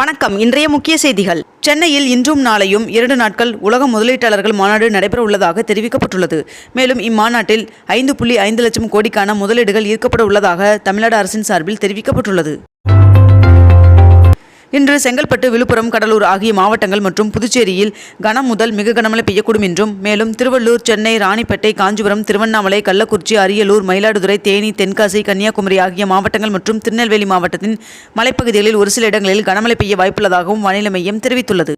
வணக்கம். இன்றைய முக்கிய செய்திகள். சென்னையில் இன்றும் நாளையும் இரண்டு நாட்கள் உலக முதலீட்டாளர்கள் மாநாடு நடைபெற உள்ளதாக தெரிவிக்கப்பட்டுள்ளது. மேலும் இம்மாநாட்டில் ஐந்து புள்ளி ஐந்து லட்சம் கோடிக்கான முதலீடுகள் ஈர்க்கப்பட உள்ளதாக தமிழ்நாடு அரசின் சார்பில் தெரிவிக்கப்பட்டுள்ளது. இன்று செங்கல்பட்டு விழுப்புரம் கடலூர் ஆகிய மாவட்டங்கள் மற்றும் புதுச்சேரியில் கனம் முதல் மிக கனமழை பெய்யக்கூடும் என்றும் மேலும் திருவள்ளூர் சென்னை ராணிப்பேட்டை காஞ்சிபுரம் திருவண்ணாமலை கள்ளக்குறிச்சி அரியலூர் மயிலாடுதுறை தேனி தென்காசி கன்னியாகுமரி ஆகிய மாவட்டங்கள் மற்றும் திருநெல்வேலி மாவட்டத்தின் மலைப்பகுதிகளில் ஒரு சில இடங்களில் கனமழை பெய்ய வாய்ப்புள்ளதாகவும் வானிலை மையம் தெரிவித்துள்ளது.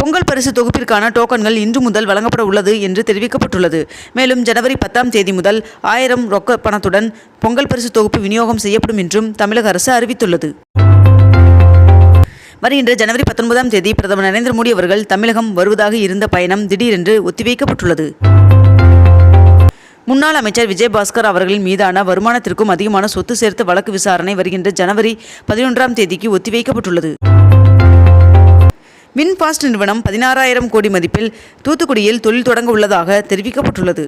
பொங்கல் பரிசு தொகுப்பிற்கான டோக்கன்கள் இன்று முதல் வழங்கப்பட உள்ளது என்று தெரிவிக்கப்பட்டுள்ளது. மேலும் ஜனவரி பத்தாம் தேதி முதல் ஆயிரம் ரொக்க பணத்துடன் பொங்கல் பரிசு தொகுப்பு விநியோகம் செய்யப்படும் என்றும் தமிழக அரசு அறிவித்துள்ளது. வருகின்ற ஜனவரி பத்தொன்பதாம் தேதி பிரதமர் நரேந்திர மோடி அவர்கள் தமிழகம் வருவதாக இருந்த பயணம் திடீரென்று ஒத்திவைக்கப்பட்டுள்ளது. முன்னாள் அமைச்சர் விஜயபாஸ்கர் அவர்களின் மீதான வருமானத்திற்கும் அதிகமான சொத்து சேர்த்த வழக்கு விசாரணை வருகின்ற ஜனவரி பதினொன்றாம் தேதிக்கு ஒத்திவைக்கப்பட்டுள்ளது. வின்பாஸ்ட் நிறுவனம் பதினாறாயிரம் கோடி மதிப்பில் தூத்துக்குடியில் தொழில் தொடங்க உள்ளதாக தெரிவிக்கப்பட்டுள்ளது.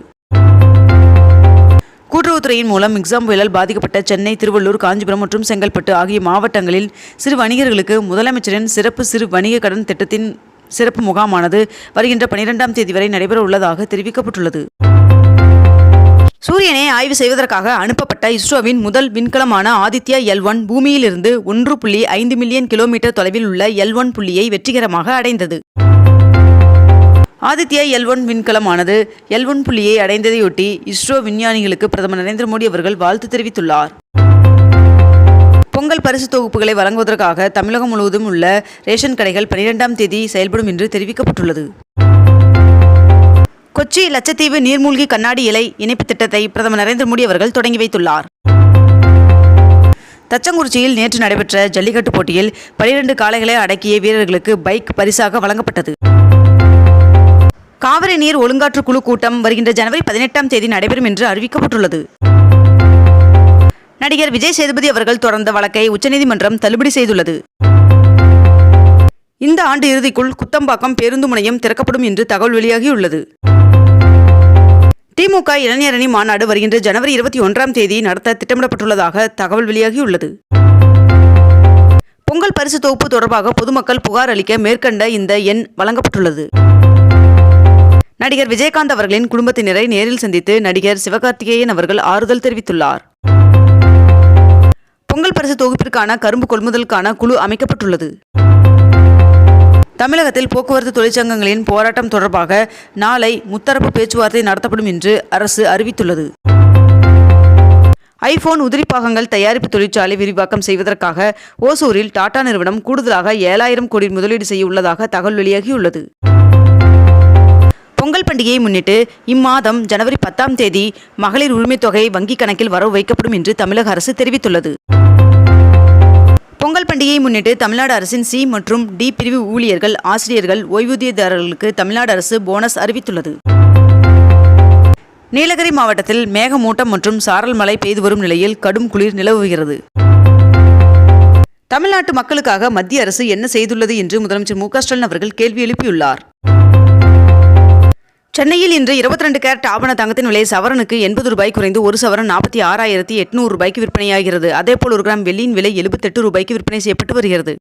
துறையின் மூலம் மிக்சாம் புயலால் பாதிக்கப்பட்ட சென்னை திருவள்ளூர் காஞ்சிபுரம் மற்றும் செங்கல்பட்டு ஆகிய மாவட்டங்களில் சிறு வணிகர்களுக்கு முதலமைச்சரின் சிறப்பு சிறு வணிக கடன் திட்டத்தின் சிறப்பு முகாமானது வருகின்ற பனிரெண்டாம் தேதி வரை நடைபெற உள்ளதாக தெரிவிக்கப்பட்டுள்ளது. சூரியனை ஆய்வு செய்வதற்காக அனுப்பப்பட்ட இஸ்ரோவின் முதல் விண்கலமான ஆதித்யா எல் ஒன் பூமியிலிருந்து ஒன்று புள்ளி ஐந்து மில்லியன் கிலோமீட்டர் தொலைவில் உள்ள எல் ஒன் புள்ளியை வெற்றிகரமாக அடைந்தது. ஆதித்யா எல் ஒன் விண்கலமானது எல் ஒன் புள்ளியை அடைந்ததையொட்டி இஸ்ரோ விஞ்ஞானிகளுக்கு பிரதமர் நரேந்திர மோடி அவர்கள் வாழ்த்து தெரிவித்துள்ளார். பொங்கல் பரிசு தொகுப்புகளை வழங்குவதற்காக தமிழகம் முழுவதும் உள்ள ரேஷன் கடைகள் பனிரெண்டாம் தேதி செயல்படும் என்று தெரிவிக்கப்பட்டுள்ளது. கொச்சி லட்சத்தீவு நீர்மூழ்கி கண்ணாடி இலை இணைப்பு திட்டத்தை பிரதமர் நரேந்திர மோடி அவர்கள் தொடங்கி வைத்துள்ளார். தச்சங்குறிச்சியில் நேற்று நடைபெற்ற ஜல்லிக்கட்டு போட்டியில் பனிரெண்டு காளைகளை அடக்கிய வீரர்களுக்கு பைக் பரிசாக வழங்கப்பட்டது. காவிரி நீர் ஒழுங்காற்று குழு கூட்டம் வருகின்ற ஜனவரி பதினெட்டாம் தேதி நடைபெறும் என்று அறிவிக்கப்பட்டுள்ளது. நடிகர் விஜய் சேதுபதி அவர்கள் தொடர்ந்த வழக்கை உச்சநீதிமன்றம் தள்ளுபடி செய்துள்ளது. இந்த ஆண்டு இறுதிக்குள் குத்தம்பாக்கம் பேருந்து முனையம் திறக்கப்படும் என்று தகவல் வெளியாகியுள்ளது. திமுக இளைஞரணி மாநாடு வருகின்ற ஜனவரி இருபத்தி ஒன்றாம் தேதி நடத்த திட்டமிடப்பட்டுள்ளதாக தகவல் வெளியாகியுள்ளது. பொங்கல் பரிசு தொகுப்பு தொடர்பாக பொதுமக்கள் புகார் அளிக்க மேற்கண்ட இந்த எண் வழங்கப்பட்டுள்ளது. நடிகர் விஜயகாந்த் அவர்களின் குடும்பத்தினரை நேரில் சந்தித்து நடிகர் சிவகார்த்திகேயன் அவர்கள் ஆறுதல் தெரிவித்துள்ளார். பொங்கல் பரிசு தொகுப்பிற்கான கரும்பு கொள்முதலுக்கான குழு அமைக்கப்பட்டுள்ளது. தமிழகத்தில் போக்குவரத்து தொழிற்சங்கங்களின் போராட்டம் தொடர்பாக நாளை முத்தரப்பு பேச்சுவார்த்தை நடத்தப்படும் என்று அரசு அறிவித்துள்ளது. ஐபோன் உதிரிப்பாகங்கள் தயாரிப்பு தொழிற்சாலை விரிவாக்கம் செய்வதற்காக ஓசூரில் டாடா நிறுவனம் கூடுதலாக ஏழாயிரம் கோடி முதலீடு செய்ய உள்ளதாக தகவல் வெளியாகியுள்ளது. பொங்கல் பண்டிகையை முன்னிட்டு இம்மாதம் ஜனவரி பத்தாம் தேதி மகளிர் உரிமைத் தொகை வங்கிக் கணக்கில் வரவு வைக்கப்படும் என்று தமிழக அரசு தெரிவித்துள்ளது. பொங்கல் பண்டிகையை முன்னிட்டு தமிழ்நாடு அரசின் சி மற்றும் டி பிரிவு ஊழியர்கள் ஆசிரியர்கள் ஓய்வூதியதாரர்களுக்கு தமிழ்நாடு அரசு போனஸ் அறிவித்துள்ளது. நீலகிரி மாவட்டத்தில் மேகமூட்டம் மற்றும் சாரல் மழை பெய்து வரும் நிலையில் கடும் குளிர் நிலவுகிறது. தமிழ்நாட்டு மக்களுக்காக மத்திய அரசு என்ன செய்துள்ளது என்று முதலமைச்சர் மு க ஸ்டாலின் அவர்கள் கேள்வி எழுப்பியுள்ளார். சென்னையில் இன்று இருபத்தி ரெண்டு கேரட் ஆபண தங்கத்தின் விலை சவரனுக்கு எண்பது ரூபாய் குறைந்து ஒரு சவரன் நாற்பத்தி ஆறாயிரத்தி எட்நூறு ரூபாய்க்கு விற்பனையாகிறது. அதேபோல் ஒரு கிராம் வெள்ளியின் விலை எழுபத்தெட்டு ரூபாய்க்கு விற்பனை செய்யப்பட்டு வருகிறது.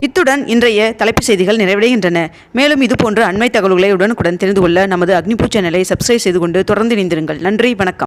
இத்துடன் இன்றைய தலைப்புச் செய்திகள் நிறைவடைகின்றன. மேலும் இதுபோன்ற அண்மை தகவல்களை உடனுக்குடன் தெரிந்து கொள்ள நமது அக்னிபூ சேனலை சப்ஸ்கிரைப் செய்து கொண்டு தொடர்ந்து இணைந்திருங்கள். நன்றி வணக்கம்.